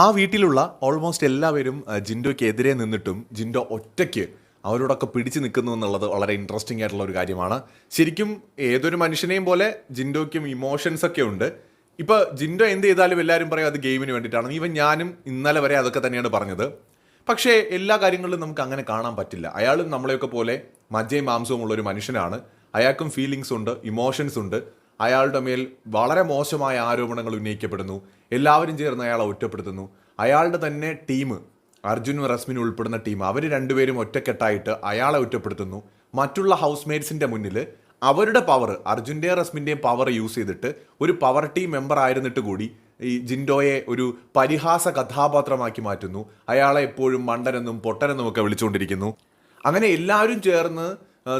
ആ വീട്ടിലുള്ള ഓൾമോസ്റ്റ് എല്ലാവരും ജിൻഡോയ്ക്ക് എതിരെ നിന്നിട്ടും ജിൻഡോ ഒറ്റയ്ക്ക് അവരോടൊക്കെ പിടിച്ചു നിൽക്കുന്നു എന്നുള്ളത് വളരെ ഇൻട്രസ്റ്റിംഗ് ആയിട്ടുള്ള ഒരു കാര്യമാണ്. ശരിക്കും ഏതൊരു മനുഷ്യനെയും പോലെ ജിൻഡോയ്ക്കും ഇമോഷൻസ് ഒക്കെ ഉണ്ട്. ഇപ്പൊ ജിൻഡോ എന്ത് ചെയ്താലും എല്ലാവരും പറയും അത് ഗെയിമിന് വേണ്ടിയിട്ടാണ്. ഈവൻ ഞാനും ഇന്നലെ വരെ അതൊക്കെ തന്നെയാണ് പറഞ്ഞത്. പക്ഷേ എല്ലാ കാര്യങ്ങളിലും നമുക്ക് അങ്ങനെ കാണാൻ പറ്റില്ല. അയാളും നമ്മളെയൊക്കെ പോലെ മജ്ജയും മാംസവും ഉള്ള ഒരു മനുഷ്യനാണ്. അയാൾക്കും ഫീലിങ്സ് ഉണ്ട് ഇമോഷൻസ് ഉണ്ട്. അയാളുടെ മേൽ വളരെ മോശമായ ആരോപണങ്ങൾ ഉന്നയിക്കപ്പെടുന്നു. എല്ലാവരും ചേർന്ന് അയാളെ ഒറ്റപ്പെടുത്തുന്നു. അയാളുടെ തന്നെ ടീം അർജുനും റസ്മിനും ഉൾപ്പെടുന്ന ടീം അവർ രണ്ടുപേരും ഒറ്റക്കെട്ടായിട്ട് അയാളെ ഒറ്റപ്പെടുത്തുന്നു. മറ്റുള്ള ഹൗസ് മേറ്റ്സിന്റെ മുന്നിൽ അവരുടെ പവർ അർജുന്റെയും റസ്മിന്റെയും പവർ യൂസ് ചെയ്തിട്ട് ഒരു പവർ ടീം മെമ്പർ ആയിരുന്നിട്ട് കൂടി ഈ ജിൻഡോയെ ഒരു പരിഹാസ കഥാപാത്രമാക്കി മാറ്റുന്നു. അയാളെ എപ്പോഴും മണ്ടനെന്നും പൊട്ടനെന്നും ഒക്കെ വിളിച്ചുകൊണ്ടിരിക്കുന്നു. അങ്ങനെ എല്ലാവരും ചേർന്ന്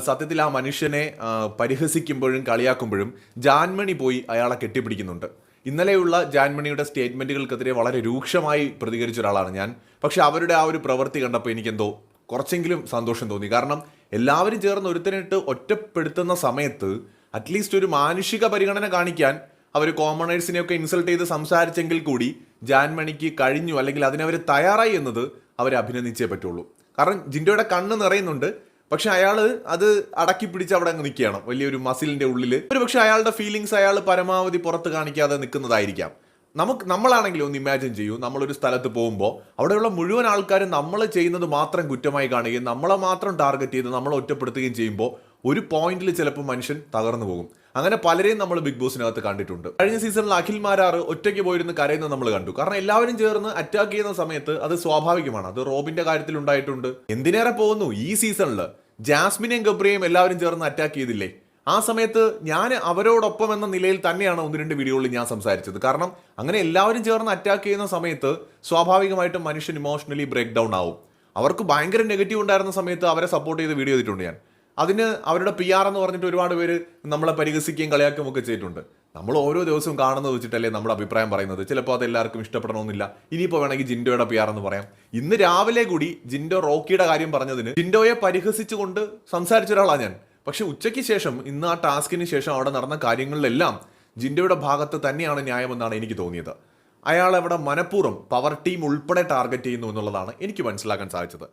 സത്യത്തിൽ ആ മനുഷ്യനെ പരിഹസിക്കുമ്പോഴും കളിയാക്കുമ്പോഴും ജാൻമണി പോയി അയാളെ കെട്ടിപ്പിടിക്കുന്നുണ്ട്. ഇന്നലെയുള്ള ജാൻമണിയുടെ സ്റ്റേറ്റ്മെന്റുകൾക്കെതിരെ വളരെ രൂക്ഷമായി പ്രതികരിച്ച ഒരാളാണ് ഞാൻ. പക്ഷെ അവരുടെ ആ ഒരു പ്രവൃത്തി കണ്ടപ്പോൾ എനിക്കെന്തോ കുറച്ചെങ്കിലും സന്തോഷം തോന്നി. കാരണം എല്ലാവരും ചേർന്ന് ഒരുത്തനിട്ട് ഒറ്റപ്പെടുത്തുന്ന സമയത്ത് അറ്റ്ലീസ്റ്റ് ഒരു മാനുഷിക പരിഗണന കാണിക്കാൻ അവർ കോമണേഴ്സിനെയൊക്കെ ഇൻസൾട്ട് ചെയ്ത് സംസാരിച്ചെങ്കിൽ കൂടി ജാൻമണിക്ക് കഴിഞ്ഞു അല്ലെങ്കിൽ അതിനവർ തയ്യാറായി എന്നത് അവരെ അഭിനന്ദിച്ചേ പറ്റുള്ളൂ. കാരണം ജിൻഡോയുടെ കണ്ണ് നിറയുന്നുണ്ട്. പക്ഷെ അയാൾ അത് അടക്കി പിടിച്ച് അവിടെ അങ്ങ് നിൽക്കുകയാണ്. വലിയൊരു മസിലിന്റെ ഉള്ളിൽ ഒരു പക്ഷെ അയാളുടെ ഫീലിങ്സ് അയാൾ പരമാവധി പുറത്ത് കാണിക്കാതെ നിൽക്കുന്നതായിരിക്കാം. നമുക്ക് നമ്മളാണെങ്കിൽ ഒന്ന് ഇമാജിൻ ചെയ്യൂ. നമ്മളൊരു സ്ഥലത്ത് പോകുമ്പോൾ അവിടെയുള്ള മുഴുവൻ ആൾക്കാരും നമ്മൾ ചെയ്യുന്നത് മാത്രം കുറ്റമായി കാണുകയും നമ്മളെ മാത്രം ടാർഗറ്റ് ചെയ്ത് നമ്മളെ ഒറ്റപ്പെടുത്തുകയും ചെയ്യുമ്പോൾ ഒരു പോയിന്റിൽ ചിലപ്പോൾ മനുഷ്യൻ തകർന്നു പോകും. അങ്ങനെ പലരെയും നമ്മൾ ബിഗ് ബോസിനകത്ത് കണ്ടിട്ടുണ്ട്. കഴിഞ്ഞ സീസണിൽ അഖിൽ മാരാർ ഒറ്റയ്ക്ക് പോയിരുന്ന് കരയുന്നത് നമ്മൾ കണ്ടു. കാരണം എല്ലാവരും ചേർന്ന് അറ്റാക്ക് ചെയ്യുന്ന സമയത്ത് അത് സ്വാഭാവികമാണ്. അത് റോബിന്റെ കാര്യത്തിൽ ഉണ്ടായിട്ടുണ്ട്. എന്തിനേറെ പോകുന്നു? ഈ സീസണിൽ ജാസ്മിനെയും ഗബ്രിയെയും എല്ലാവരും ചേർന്ന് അറ്റാക്ക് ചെയ്തില്ലേ? ആ സമയത്ത് ഞാൻ അവരോടൊപ്പം എന്ന നിലയിൽ തന്നെയാണ് ഒന്ന് രണ്ട് വീഡിയോകളിൽ ഞാൻ സംസാരിച്ചത്. കാരണം അങ്ങനെ എല്ലാവരും ചേർന്ന് അറ്റാക്ക് ചെയ്യുന്ന സമയത്ത് സ്വാഭാവികമായിട്ടും മനുഷ്യൻ ഇമോഷണലി ബ്രേക്ക് ഡൗൺ ആവും. അവർക്ക് ഭയങ്കര നെഗറ്റീവ് ഉണ്ടായിരുന്ന സമയത്ത് അവരെ സപ്പോർട്ട് ചെയ്ത് വീഡിയോ ചെയ്തിട്ടുണ്ട് ഞാൻ. അതിന് അവരുടെ പി ആർ എന്ന് പറഞ്ഞിട്ട് ഒരുപാട് പേര് നമ്മളെ പരിഹസിക്കുകയും കളിയാക്കുകയും ഒക്കെ ചെയ്തിട്ടുണ്ട്. നമ്മൾ ഓരോ ദിവസവും കാണുന്നത് വെച്ചിട്ടല്ലേ നമ്മുടെ അഭിപ്രായം പറയുന്നത്. ചിലപ്പോൾ അത് എല്ലാവർക്കും ഇഷ്ടപ്പെടണമെന്നില്ല. ഇനിയിപ്പോൾ വേണമെങ്കിൽ ജിൻഡോയുടെ പി ആർ എന്ന് പറയാം. ഇന്ന് രാവിലെ കൂടി ജിൻഡോ റോക്കിയുടെ കാര്യം പറഞ്ഞതിന് ജിൻഡോയെ പരിഹസിച്ചുകൊണ്ട് സംസാരിച്ച ഒരാളാണ് ഞാൻ. പക്ഷെ ഉച്ചയ്ക്ക് ശേഷം ഇന്ന് ആ ടാസ്കിന് ശേഷം അവിടെ നടന്ന കാര്യങ്ങളിലെല്ലാം ജിൻഡോയുടെ ഭാഗത്ത് തന്നെയാണ് ന്യായമെന്നാണ് എനിക്ക് തോന്നിയത്. അയാൾ അവിടെ മനഃപൂർവം പവർ ടീം ഉൾപ്പെടെ ടാർഗറ്റ് ചെയ്യുന്നു എന്നുള്ളതാണ് എനിക്ക് മനസ്സിലാക്കാൻ സാധിച്ചത്.